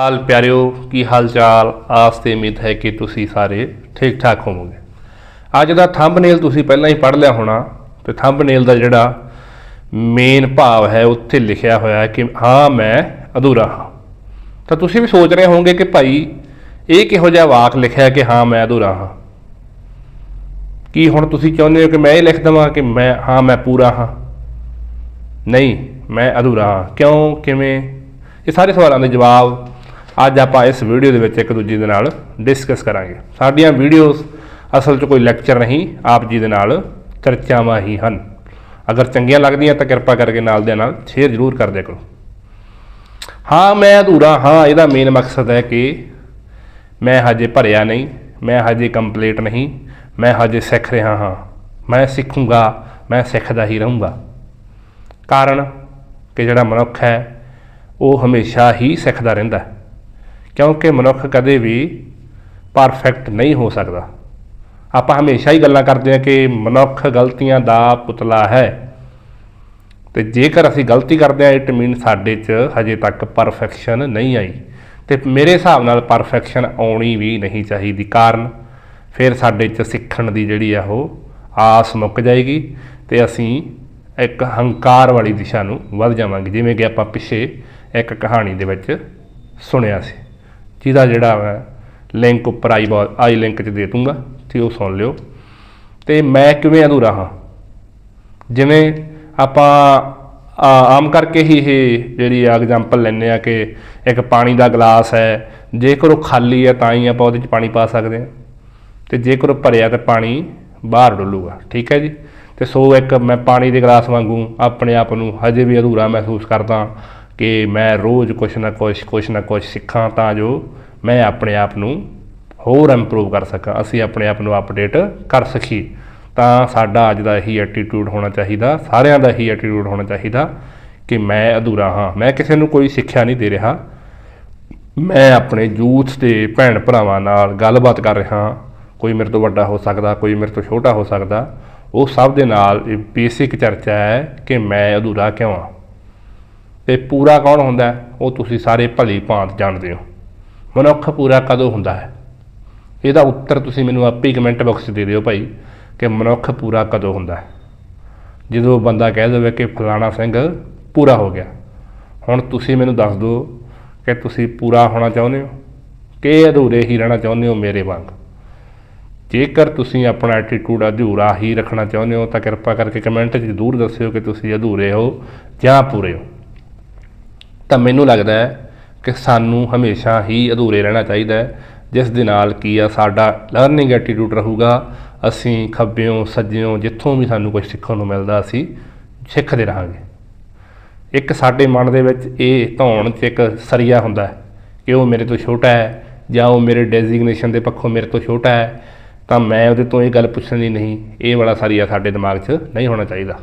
ਹਾਲ ਪਿਆਰਿਓ, ਕੀ ਹਾਲ ਚਾਲ ਆਸ ਤੇ ਉਮੀਦ ਹੈ ਕਿ ਤੁਸੀਂ ਸਾਰੇ ਠੀਕ ਠਾਕ ਹੋਵੋਗੇ। ਅੱਜ ਦਾ ਥੰਬਨੇਲ ਤੁਸੀਂ ਪਹਿਲਾਂ ਹੀ ਪੜ੍ਹ ਲਿਆ ਹੋਣਾ ਤੇ ਥੰਬਨੇਲ ਦਾ ਜਿਹੜਾ ਮੇਨ ਭਾਵ ਹੈ, ਉੱਥੇ ਲਿਖਿਆ ਹੋਇਆ ਹੈ ਕਿ ਹਾਂ, ਮੈਂ ਅਧੂਰਾ ਹਾਂ। ਤਾਂ ਤੁਸੀਂ ਵੀ ਸੋਚ ਰਹੇ ਹੋਵੋਗੇ ਕਿ ਭਾਈ, ਇਹ ਕਿਹੋ ਜਿਹਾ ਵਾਕ ਲਿਖਿਆ ਕਿ ਹਾਂ, ਮੈਂ ਅਧੂਰਾ ਹਾਂ? ਕੀ ਹੁਣ ਤੁਸੀਂ ਚਾਹੁੰਦੇ ਹੋ ਕਿ ਮੈਂ ਇਹ ਲਿਖ ਦਵਾਂ ਕਿ ਮੈਂ, ਹਾਂ, ਮੈਂ ਪੂਰਾ ਹਾਂ? ਨਹੀਂ, ਮੈਂ ਅਧੂਰਾ ਹਾਂ। ਕਿਉਂ, ਕਿਵੇਂ? ਇਹ ਸਾਰੇ ਸਵਾਲਾਂ ਦੇ ਜਵਾਬ ਅੱਜ ਆਪਾਂ ਇਸ ਵੀਡੀਓ ਦੇ ਵਿੱਚ ਇੱਕ ਦੂਜੇ ਦੇ ਨਾਲ ਡਿਸਕਸ ਕਰਾਂਗੇ। ਸਾਡੀਆਂ ਵੀਡੀਓਜ਼ ਅਸਲ 'ਚ ਕੋਈ ਲੈਕਚਰ ਨਹੀਂ, ਆਪ ਜੀ ਦੇ ਨਾਲ ਚਰਚਾਵਾਂ ਹੀ ਹਨ। ਅਗਰ ਚੰਗੀਆਂ ਲੱਗਦੀਆਂ ਤਾਂ ਕਿਰਪਾ ਕਰਕੇ ਨਾਲ ਦੇ ਨਾਲ ਸ਼ੇਅਰ ਜ਼ਰੂਰ ਕਰ ਦਿਆ ਕਰੋ। ਹਾਂ, ਮੈਂ ਅਧੂਰਾ ਹਾਂ, ਇਹਦਾ ਮੇਨ ਮਕਸਦ ਹੈ ਕਿ ਮੈਂ ਹਜੇ ਭਰਿਆ ਨਹੀਂ, ਮੈਂ ਹਜੇ ਕੰਪਲੀਟ ਨਹੀਂ, ਮੈਂ ਹਜੇ ਸਿੱਖ ਰਿਹਾ ਹਾਂ। ਮੈਂ ਸਿੱਖੂੰਗਾ, ਮੈਂ ਸਿੱਖਦਾ ਹੀ ਰਹੂੰਗਾ। ਕਾਰਨ ਕਿ ਜਿਹੜਾ ਮਨੁੱਖ ਹੈ, ਉਹ ਹਮੇਸ਼ਾ ਹੀ ਸਿੱਖਦਾ ਰਹਿੰਦਾ ਹੈ। ਕਿਉਂਕਿ ਮਨੁੱਖ ਕਦੇ ਵੀ ਪਰਫੈਕਟ ਨਹੀਂ ਹੋ ਸਕਦਾ। ਆਪਾਂ ਹਮੇਸ਼ਾ ਹੀ ਗੱਲਾਂ ਕਰਦੇ ਹਾਂ ਕਿ ਮਨੁੱਖ ਗਲਤੀਆਂ ਦਾ ਪੁਤਲਾ ਹੈ। ਤੇ ਜੇਕਰ ਅਸੀਂ ਗਲਤੀ ਕਰਦੇ ਹਾਂ ਇਟ ਮੀਨ ਸਾਡੇ 'ਚ ਹਜੇ ਤੱਕ ਪਰਫੈਕਸ਼ਨ ਨਹੀਂ ਆਈ। ਤੇ ਮੇਰੇ ਹਿਸਾਬ ਨਾਲ ਪਰਫੈਕਸ਼ਨ ਆਉਣੀ ਵੀ ਨਹੀਂ ਚਾਹੀਦੀ ਕਾਰਨ, ਫਿਰ ਸਾਡੇ 'ਚ ਸਿੱਖਣ ਦੀ ਜਿਹੜੀ ਆ ਉਹ ਆਸ ਮੁੱਕ ਜਾਏਗੀ ਤੇ ਅਸੀਂ ਇੱਕ ਹੰਕਾਰ ਵਾਲੀ ਦਿਸ਼ਾ ਨੂੰ ਵੱਧ ਜਾਵਾਂਗੇ। ਜਿਵੇਂ ਕਿ ਆਪਾਂ ਪਿੱਛੇ ਇੱਕ ਕਹਾਣੀ ਦੇ ਵਿੱਚ ਸੁਣਿਆ ਸੀ। ਜਿਹਦਾ ਜਿਹੜਾ ਮੈਂ ਲਿੰਕ ਉੱਪਰ ਆਈ ਬਾ- ਆਈ ਲਿੰਕ 'ਚ ਦੇ ਦੂੰਗਾ, ਤੇ ਉਹ ਸੁਣ ਲਿਓ। ਤੇ ਮੈਂ ਕਿਵੇਂ ਅਧੂਰਾ ਹਾਂ? ਜਿਵੇਂ ਆਪਾਂ ਆਮ ਕਰਕੇ ਹੀ ਇਹ ਜਿਹੜੀ ਆ ਐਗਜ਼ਾਮਪਲ ਲੈਂਦੇ ਆ ਕਿ ਇੱਕ ਪਾਣੀ ਦਾ ਗਲਾਸ ਹੈ, ਜੇਕਰ ਉਹ ਖਾਲੀ ਹੈ ਤਾਂ ਹੀ ਆਪਾਂ ਉਹਦੇ 'ਚ ਪਾਣੀ ਪਾ ਸਕਦੇ ਹਾਂ। ਤੇ ਜੇਕਰ ਉਹ ਭਰਿਆ ਤਾਂ ਪਾਣੀ ਬਾਹਰ ਡੁੱਲੂਗਾ, ਠੀਕ ਹੈ ਜੀ? ਤੇ ਸੋ ਇੱਕ ਮੈਂ ਪਾਣੀ ਦੇ ਗਲਾਸ ਵਾਂਗੂ ਆਪਣੇ ਆਪ ਨੂੰ ਹਜੇ ਵੀ ਅਧੂਰਾ ਮਹਿਸੂਸ ਕਰਦਾ ਕਿ ਮੈਂ ਰੋਜ਼ ਕੁਛ ਨਾ ਕੁਛ ਕੁਛ ਨਾ ਕੁਛ ਸਿੱਖਾਂ ਤਾਂ ਜੋ ਮੈਂ ਆਪਣੇ ਆਪ ਨੂੰ ਹੋਰ ਇੰਪਰੂਵ ਕਰ ਸਕਾਂ, ਅਸੀਂ ਆਪਣੇ ਆਪ ਨੂੰ ਅਪਡੇਟ ਕਰ ਸਕੀਏ। ਤਾਂ ਸਾਡਾ ਅੱਜ ਦਾ ਇਹੀ ਐਟੀਟਿਊਡ ਹੋਣਾ ਚਾਹੀਦਾ, ਸਾਰਿਆਂ ਦਾ ਇਹੀ ਐਟੀਟਿਊਡ ਹੋਣਾ ਚਾਹੀਦਾ ਕਿ ਮੈਂ ਅਧੂਰਾ ਹਾਂ, ਮੈਂ ਕਿਸੇ ਨੂੰ ਕੋਈ ਸਿੱਖਿਆ ਨਹੀਂ ਦੇ ਰਿਹਾ। ਮੈਂ ਆਪਣੇ ਯੂਥ ਦੇ ਭੈਣ ਭਰਾਵਾਂ ਨਾਲ ਗੱਲਬਾਤ ਕਰ ਰਿਹਾ ਕੋਈ ਮੇਰੇ ਤੋਂ ਵੱਡਾ ਹੋ ਸਕਦਾ, ਕੋਈ ਮੇਰੇ ਤੋਂ ਛੋਟਾ ਹੋ ਸਕਦਾ। ਉਹ ਸਭ ਦੇ ਨਾਲ ਇਹ ਬੇਸਿਕ ਚਰਚਾ ਹੈ ਕਿ ਮੈਂ ਅਧੂਰਾ ਕਿਉਂ ਹਾਂ? ਤੇ ਪੂਰਾ ਕੌਣ ਹੁੰਦਾ ਉਹ ਤੁਸੀਂ ਸਾਰੇ ਭਲੀ ਭਾਂਤ ਜਾਣਦੇ ਹੋ। ਮਨੁੱਖ ਪੂਰਾ ਕਦੋਂ ਹੁੰਦਾ ਹੈ? ਇਹਦਾ ਉੱਤਰ ਤੁਸੀਂ ਮੈਨੂੰ ਆਪੇ ਹੀ ਕਮੈਂਟ ਬਾਕਸ 'ਚ ਦੇ ਦਿਓ ਭਾਈ ਕਿ ਮਨੁੱਖ ਪੂਰਾ ਕਦੋਂ ਹੁੰਦਾ ਹੈ। ਜਦੋਂ ਬੰਦਾ ਕਹਿ ਦੇਵੇ ਕਿ ਫਲਾਣਾ ਸਿੰਘ ਪੂਰਾ ਹੋ ਗਿਆ, ਹੁਣ ਤੁਸੀਂ ਮੈਨੂੰ ਦੱਸ ਦਿਓ ਕਿ ਤੁਸੀਂ ਪੂਰਾ ਹੋਣਾ ਚਾਹੁੰਦੇ ਹੋ ਕਿ ਅਧੂਰੇ ਹੀ ਰਹਿਣਾ ਚਾਹੁੰਦੇ ਹੋ ਮੇਰੇ ਵਾਂਗ? ਜੇਕਰ ਤੁਸੀਂ ਆਪਣਾ ਐਟੀਟਿਊਡ ਅਧੂਰਾ ਹੀ ਰੱਖਣਾ ਚਾਹੁੰਦੇ ਹੋ ਤਾਂ ਕਿਰਪਾ ਕਰਕੇ ਕਮੈਂਟ 'ਚ ਜ਼ਰੂਰ ਦੱਸਿਓ ਕਿ ਤੁਸੀਂ ਅਧੂਰੇ ਹੋ ਜਾਂ ਪੂਰੇ ਹੋ। ਤਾਂ ਮੈਨੂੰ ਲੱਗਦਾ ਹੈ ਕਿ ਸਾਨੂੰ ਹਮੇਸ਼ਾ ਹੀ ਅਧੂਰੇ ਰਹਿਣਾ ਚਾਹੀਦਾ ਹੈ, ਜਿਸ ਦੇ ਨਾਲ ਕੀ ਆ, ਸਾਡਾ ਲਰਨਿੰਗ ਐਟੀਟਿਊਡ ਰਹੂਗਾ, ਅਸੀਂ ਖੱਬਿਓਂ, ਸੱਜਿਓਂ, ਜਿੱਥੋਂ ਵੀ ਸਾਨੂੰ ਕੁਝ ਸਿੱਖਣ ਨੂੰ ਮਿਲਦਾ, ਅਸੀਂ ਸਿੱਖਦੇ ਰਹਾਂਗੇ। ਇੱਕ ਸਾਡੇ ਮਨ ਦੇ ਵਿੱਚ ਇਹ ਧੌਣ 'ਚ ਇੱਕ ਸਰੀਆ ਹੁੰਦਾ ਹੈ ਕਿ ਉਹ ਮੇਰੇ ਤੋਂ ਛੋਟਾ ਹੈ ਜਾਂ ਉਹ ਮੇਰੇ ਡੈਜ਼ਿਗਨੇਸ਼ਨ ਦੇ ਪੱਖੋਂ ਮੇਰੇ ਤੋਂ ਛੋਟਾ ਹੈ, ਤਾਂ ਮੈਂ ਉਹਦੇ ਤੋਂ ਇਹ ਗੱਲ ਪੁੱਛਣੀ ਨਹੀਂ, ਇਹ ਵਾਲਾ ਸਰੀਆ ਸਾਡੇ ਦਿਮਾਗ 'ਚ ਨਹੀਂ ਹੋਣਾ ਚਾਹੀਦਾ।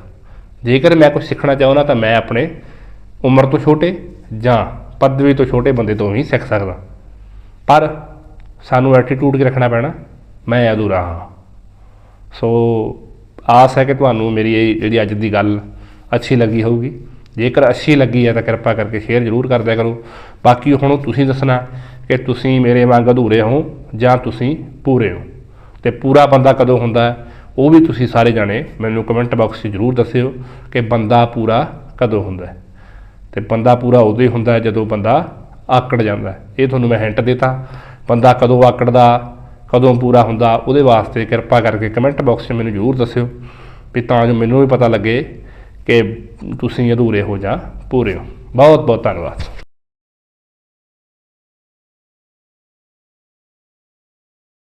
ਜੇਕਰ ਮੈਂ ਕੁਝ ਸਿੱਖਣਾ ਚਾਹੁੰਦਾ ਤਾਂ ਮੈਂ ਆਪਣੇ ਉਮਰ ਤੋਂ ਛੋਟੇ ਜਾਂ ਪਦਵੀ ਤੋਂ ਛੋਟੇ ਬੰਦੇ ਤੋਂ ਹੀ ਸਿੱਖ ਸਕਦਾ। ਪਰ ਸਾਨੂੰ ਐਟੀਟਿਊਡ 'ਚ ਰੱਖਣਾ ਪੈਣਾ, ਮੈਂ ਅਧੂਰਾ ਹਾਂ। ਸੋ ਆਸ ਹੈ ਕਿ ਤੁਹਾਨੂੰ ਮੇਰੀ ਇਹ ਜਿਹੜੀ ਅੱਜ ਦੀ ਗੱਲ ਅੱਛੀ ਲੱਗੀ ਹੋਊਗੀ। ਜੇਕਰ ਅੱਛੀ ਲੱਗੀ ਹੈ ਤਾਂ ਕਿਰਪਾ ਕਰਕੇ ਸ਼ੇਅਰ ਜ਼ਰੂਰ ਕਰ ਦਿਆ ਕਰੋ। ਬਾਕੀ ਹੁਣ ਤੁਸੀਂ ਦੱਸਣਾ ਕਿ ਤੁਸੀਂ ਮੇਰੇ ਵਾਂਗ ਅਧੂਰੇ ਹੋ ਜਾਂ ਤੁਸੀਂ ਪੂਰੇ ਹੋ? ਤੇ ਪੂਰਾ ਬੰਦਾ ਕਦੋਂ ਹੁੰਦਾ ਉਹ ਵੀ ਤੁਸੀਂ ਸਾਰੇ ਜਾਣੇ ਮੈਨੂੰ ਕਮੈਂਟ ਬਾਕਸ 'ਚ ਜ਼ਰੂਰ ਦੱਸਿਓ ਕਿ ਬੰਦਾ ਪੂਰਾ ਕਦੋਂ ਹੁੰਦਾ ਹੈ। ਤੇ ਬੰਦਾ ਪੂਰਾ ਉਦੋਂ ਹੀ ਹੁੰਦਾ ਜਦੋਂ ਬੰਦਾ ਆਕੜ ਜਾਂਦਾ ਇਹ ਤੁਹਾਨੂੰ ਮੈਂ ਹਿੰਟ ਦਿੱਤਾ। ਬੰਦਾ ਕਦੋਂ ਆਕੜਦਾ, ਕਦੋਂ ਪੂਰਾ ਹੁੰਦਾ, ਉਹਦੇ ਵਾਸਤੇ ਕਿਰਪਾ ਕਰਕੇ ਕਮੈਂਟ ਬਾਕਸ 'ਚ ਮੈਨੂੰ ਜ਼ਰੂਰ ਦੱਸਿਓ ਵੀ ਤਾਂ ਜੋ ਮੈਨੂੰ ਵੀ ਪਤਾ ਲੱਗੇ ਕਿ ਤੁਸੀਂ ਅਧੂਰੇ ਹੋ ਜਾਂ ਪੂਰੇ ਹੋ। ਬਹੁਤ ਬਹੁਤ ਧੰਨਵਾਦ।